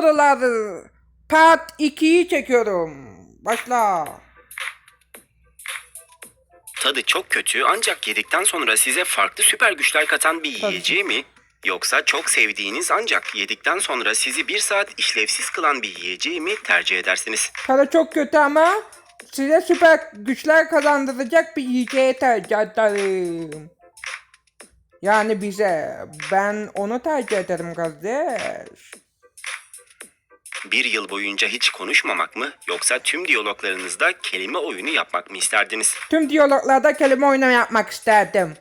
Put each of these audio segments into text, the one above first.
soruları. Part 2'yi çekiyorum. Başla. Tadı çok kötü ancak yedikten sonra size farklı süper güçler katan bir Tabii. yiyeceği mi? Yoksa çok sevdiğiniz ancak yedikten sonra sizi bir saat işlevsiz kılan bir yiyeceği mi tercih edersiniz? Tadı çok kötü ama size süper güçler kazandıracak bir yiyeceği tercih ederim. Yani bize. Ben onu tercih ederim kardeş. Bir yıl boyunca hiç konuşmamak mı yoksa tüm diyaloglarınızda kelime oyunu yapmak mı isterdiniz? Tüm diyaloglarda kelime oyunu yapmak isterdim.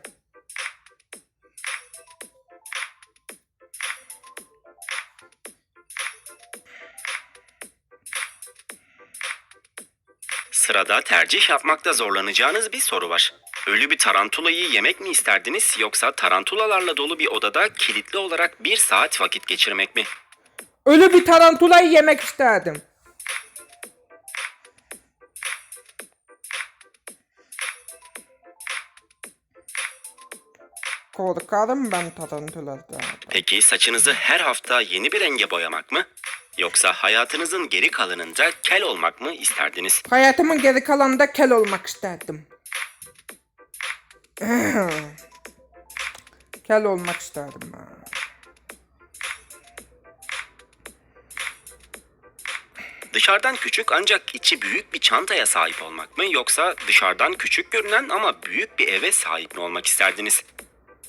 Sırada tercih yapmakta zorlanacağınız bir soru var. Ölü bir tarantulayı yemek mi isterdiniz yoksa tarantulalarla dolu bir odada kilitli olarak bir saat vakit geçirmek mi? Ölü bir tarantulayı yemek isterdim. Korkarım ben tarantuladan. Peki saçınızı her hafta yeni bir renge boyamak mı? Yoksa hayatınızın geri kalanında kel olmak mı isterdiniz? Hayatımın geri kalanında kel olmak isterdim. kel olmak isterdim. ha. Dışarıdan küçük ancak içi büyük bir çantaya sahip olmak mı? Yoksa dışarıdan küçük görünen ama büyük bir eve sahip mi olmak isterdiniz?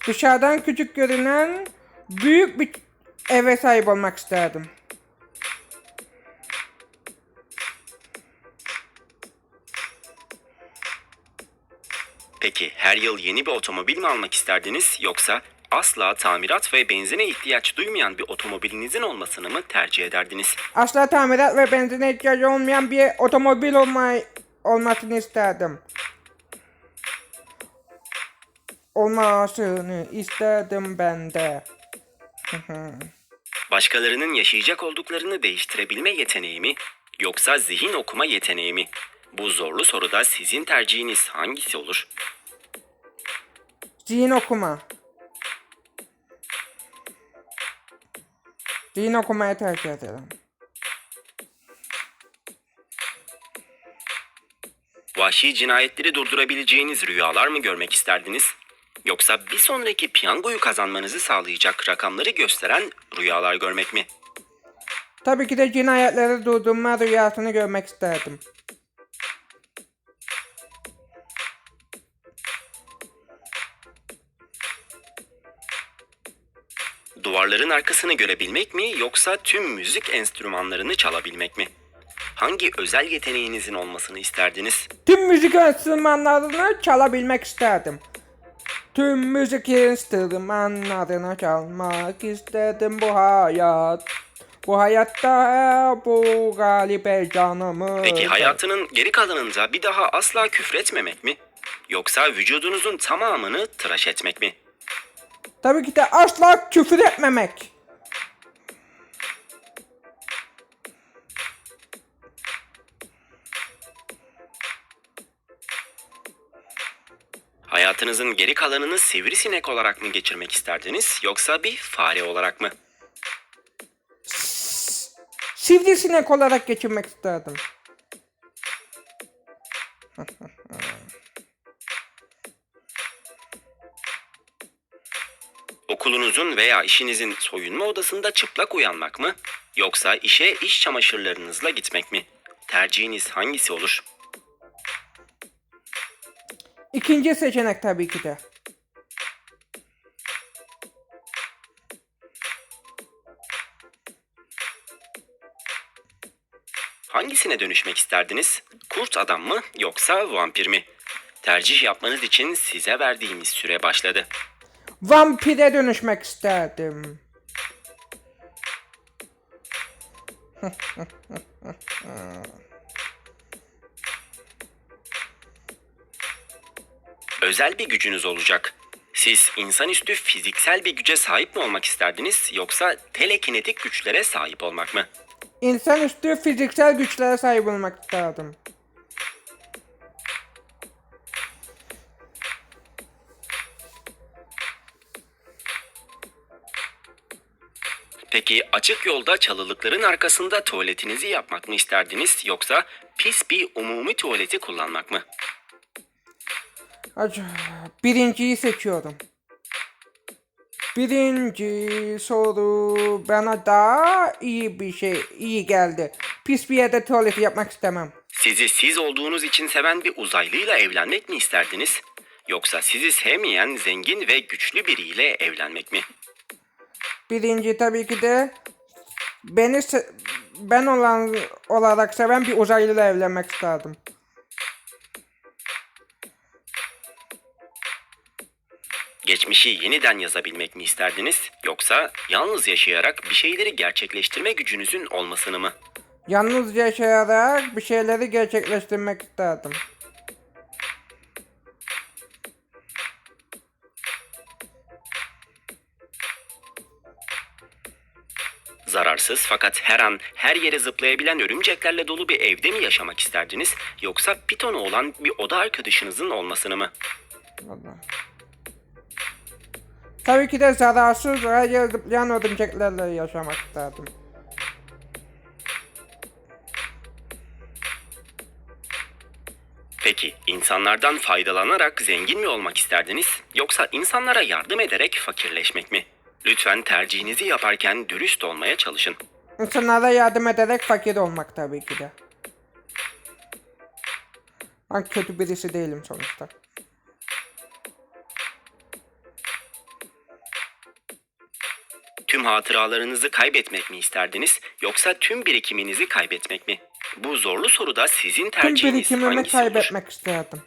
Dışarıdan küçük görünen büyük bir eve sahip olmak isterdim. Peki her yıl yeni bir otomobil mi almak isterdiniz? Yoksa asla tamirat ve benzine ihtiyaç duymayan bir otomobilinizin olmasını mı tercih ederdiniz? Asla tamirat ve benzine ihtiyacı olmayan bir otomobil olmay olmasını isterdim. Olmasını isterdim ben de. Başkalarının yaşayacak olduklarını değiştirebilme yeteneği mi? Yoksa zihin okuma yeteneği mi? Bu zorlu soruda sizin tercihiniz hangisi olur? Zihin okuma. Zihin okumayı tercih ederim. Vahşi cinayetleri durdurabileceğiniz rüyalar mı görmek isterdiniz? Yoksa bir sonraki piyangoyu kazanmanızı sağlayacak rakamları gösteren rüyalar görmek mi? Tabii ki de cinayetleri durdurma rüyasını görmek isterdim. Duvarların arkasını görebilmek mi yoksa tüm müzik enstrümanlarını çalabilmek mi? Hangi özel yeteneğinizin olmasını isterdiniz? Tüm müzik enstrümanlarını çalabilmek isterdim. Tüm müzik enstrümanlarını çalmak istedim bu hayat. Bu hayatta bu galip canımı. Peki hayatının geri kalanında bir daha asla küfretmemek mi? Yoksa vücudunuzun tamamını tıraş etmek mi? Tabii ki de asla küfür etmemek. Hayatınızın geri kalanını sivrisinek olarak mı geçirmek isterdiniz yoksa bir fare olarak mı? Sivrisinek olarak geçirmek isterdim. Okulunuzun veya işinizin soyunma odasında çıplak uyanmak mı? Yoksa işe iş çamaşırlarınızla gitmek mi? Tercihiniz hangisi olur? İkinci seçenek tabii ki de. Hangisine dönüşmek isterdiniz? Kurt adam mı yoksa vampir mi? Tercih yapmanız için size verdiğimiz süre başladı. Vampire dönüşmek isterdim. Özel bir gücünüz olacak. Siz insanüstü fiziksel bir güce sahip mi olmak isterdiniz yoksa telekinetik güçlere sahip olmak mı? İnsanüstü fiziksel güçlere sahip olmak isterdim. Peki açık yolda çalılıkların arkasında tuvaletinizi yapmak mı isterdiniz yoksa pis bir umumi tuvaleti kullanmak mı? Acaba birinciyi seçiyorum. Birinci soru bana daha iyi bir şey, iyi geldi. Pis bir yerde tuvalet yapmak istemem. Sizi siz olduğunuz için seven bir uzaylıyla evlenmek mi isterdiniz? Yoksa sizi sevmeyen zengin ve güçlü biriyle evlenmek mi? Birinci tabii ki de beni ben olan olarak seven bir uzaylıyla evlenmek isterdim. Geçmişi yeniden yazabilmek mi isterdiniz? Yoksa yalnız yaşayarak bir şeyleri gerçekleştirme gücünüzün olmasını mı? Yalnız yaşayarak bir şeyleri gerçekleştirmek isterdim. Zararsız fakat her an her yere zıplayabilen örümceklerle dolu bir evde mi yaşamak isterdiniz? Yoksa pitonu olan bir oda arkadaşınızın olmasını mı? Allah. Tabii ki de zararsız her yere zıplayan örümceklerle yaşamak isterdim. Peki insanlardan faydalanarak zengin mi olmak isterdiniz? Yoksa insanlara yardım ederek fakirleşmek mi? Lütfen tercihinizi yaparken dürüst olmaya çalışın. İnsanlara yardım ederek fakir olmak tabii ki de. Ben kötü birisi değilim sonuçta. Tüm hatıralarınızı kaybetmek mi isterdiniz yoksa tüm birikiminizi kaybetmek mi? Bu zorlu soruda sizin Tüm tercihiniz birikimimi hangisi olur? kaybetmek isterdim.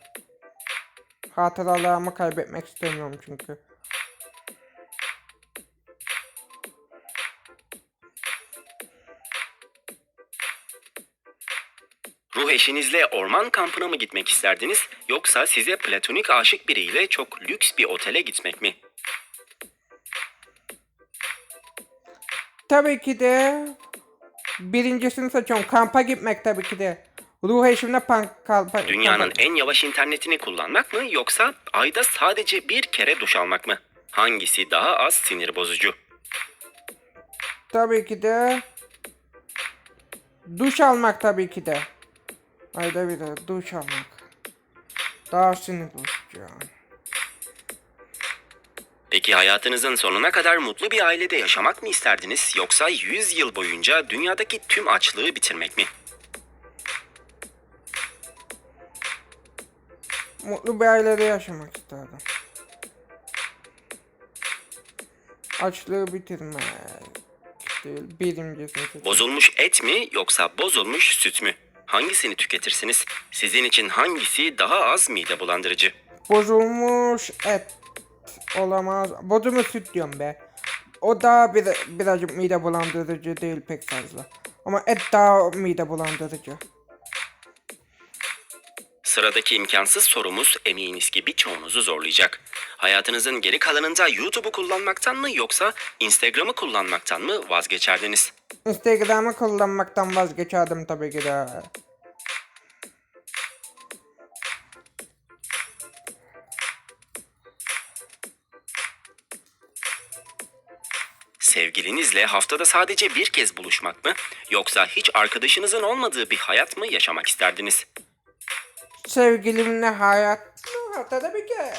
Hatıralarımı kaybetmek istemiyorum çünkü. Ruh eşinizle orman kampına mı gitmek isterdiniz yoksa size platonik aşık biriyle çok lüks bir otele gitmek mi? Tabii ki de birincisini seçiyorum. Kampa gitmek tabii ki de. Ruh eşimle pan kampa. Dünyanın en yavaş internetini kullanmak mı yoksa ayda sadece bir kere duş almak mı? Hangisi daha az sinir bozucu? Tabii ki de duş almak tabii ki de. Ayda bir de duş almak. Daha sinir bozucu yani. Peki hayatınızın sonuna kadar mutlu bir ailede yaşamak mı isterdiniz yoksa 100 yıl boyunca dünyadaki tüm açlığı bitirmek mi? Mutlu bir ailede yaşamak isterdim. Açlığı bitirmek değil. Seçiyorum. Bozulmuş et mi yoksa bozulmuş süt mü? Hangisini tüketirsiniz? Sizin için hangisi daha az mide bulandırıcı? Bozulmuş et olamaz. Bozulmuş süt diyorum be. O daha bir, birazcık mide bulandırıcı değil pek fazla. Ama et daha mide bulandırıcı. Sıradaki imkansız sorumuz eminiz ki birçoğunuzu zorlayacak. Hayatınızın geri kalanında YouTube'u kullanmaktan mı yoksa Instagram'ı kullanmaktan mı vazgeçerdiniz? Instagram'ı kullanmaktan vazgeçerdim tabii ki de. Sevgilinizle haftada sadece bir kez buluşmak mı yoksa hiç arkadaşınızın olmadığı bir hayat mı yaşamak isterdiniz? Sevgilimle hayat haftada bir kere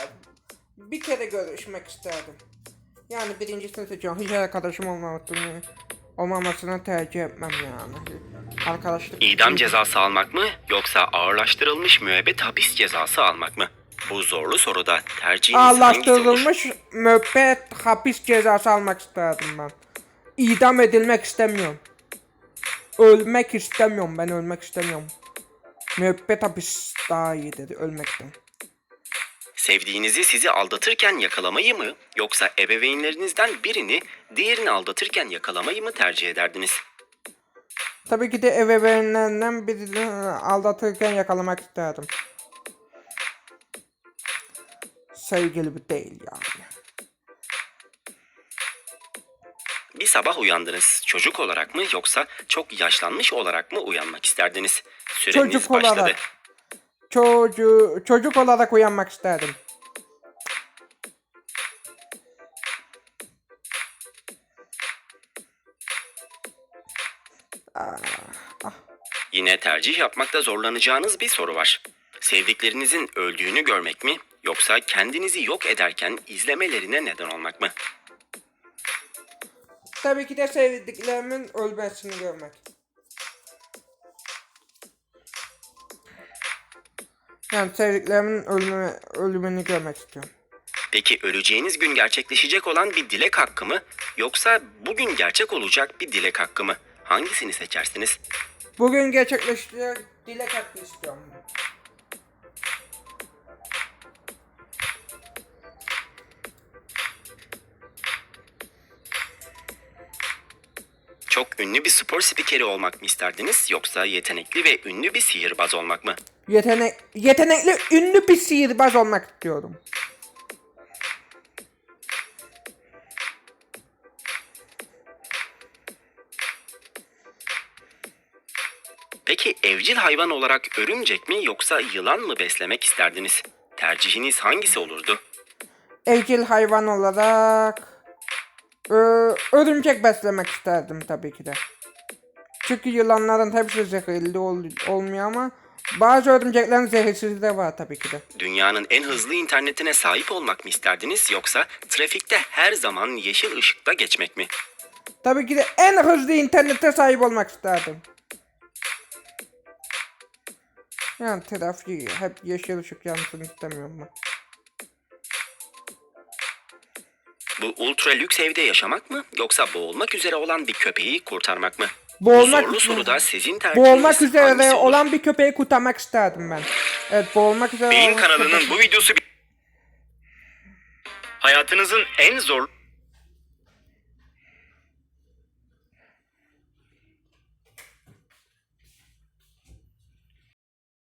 bir kere görüşmek isterdim. Yani birincisini seçiyorum. Hiç arkadaşım olmamasını olmamasını tercih etmem yani. Arkadaşlık İdam cezası almak mı yoksa ağırlaştırılmış müebbet hapis cezası almak mı? Bu zorlu soruda tercihiniz hangisi olur? Ağırlaştırılmış müebbet hapis cezası almak isterdim ben. İdam edilmek istemiyorum. Ölmek istemiyorum ben ölmek istemiyorum. Müebbet hapis daha iyidir ölmekten. Sevdiğinizi sizi aldatırken yakalamayı mı yoksa ebeveynlerinizden birini diğerini aldatırken yakalamayı mı tercih ederdiniz? Tabii ki de ebeveynlerinden birini aldatırken yakalamak isterdim. Sevgili bu değil yani. Bir sabah uyandınız çocuk olarak mı yoksa çok yaşlanmış olarak mı uyanmak isterdiniz? Süreniz Çocuk başladı. olarak. Çocuğu, çocuk olarak uyanmak isterdim. Yine tercih yapmakta zorlanacağınız bir soru var. Sevdiklerinizin öldüğünü görmek mi yoksa kendinizi yok ederken izlemelerine neden olmak mı? Tabii ki de sevdiklerimin ölmesini görmek. Yani sevdiklerimin ölümü, ölümünü görmek istiyorum. Peki öleceğiniz gün gerçekleşecek olan bir dilek hakkı mı yoksa bugün gerçek olacak bir dilek hakkı mı? Hangisini seçersiniz? Bugün gerçekleştirecek dilek hakkı istiyorum. Çok ünlü bir spor spikeri olmak mı isterdiniz yoksa yetenekli ve ünlü bir sihirbaz olmak mı? Yetenek, yetenekli ünlü bir sihirbaz olmak istiyorum. Peki evcil hayvan olarak örümcek mi yoksa yılan mı beslemek isterdiniz? Tercihiniz hangisi olurdu? Evcil hayvan olarak örümcek beslemek isterdim tabii ki de. Çünkü yılanların hepsi zehirli ol- olmuyor ama bazı örümceklerin zehirsiz de var tabii ki de. Dünyanın en hızlı internetine sahip olmak mı isterdiniz yoksa trafikte her zaman yeşil ışıkta geçmek mi? Tabii ki de en hızlı internete sahip olmak isterdim. Yani trafiği hep yeşil ışık yansın istemiyorum ben. Bu ultra lüks evde yaşamak mı yoksa boğulmak üzere olan bir köpeği kurtarmak mı? Boğulmak Bu zorlu üzere- soruda sizin tercihiniz Boğulmak üzere hangisi olur? olan bir köpeği kurtarmak isterdim ben. Evet boğulmak üzere Beyin olan kanalının bu videosu... Hayatınızın en zor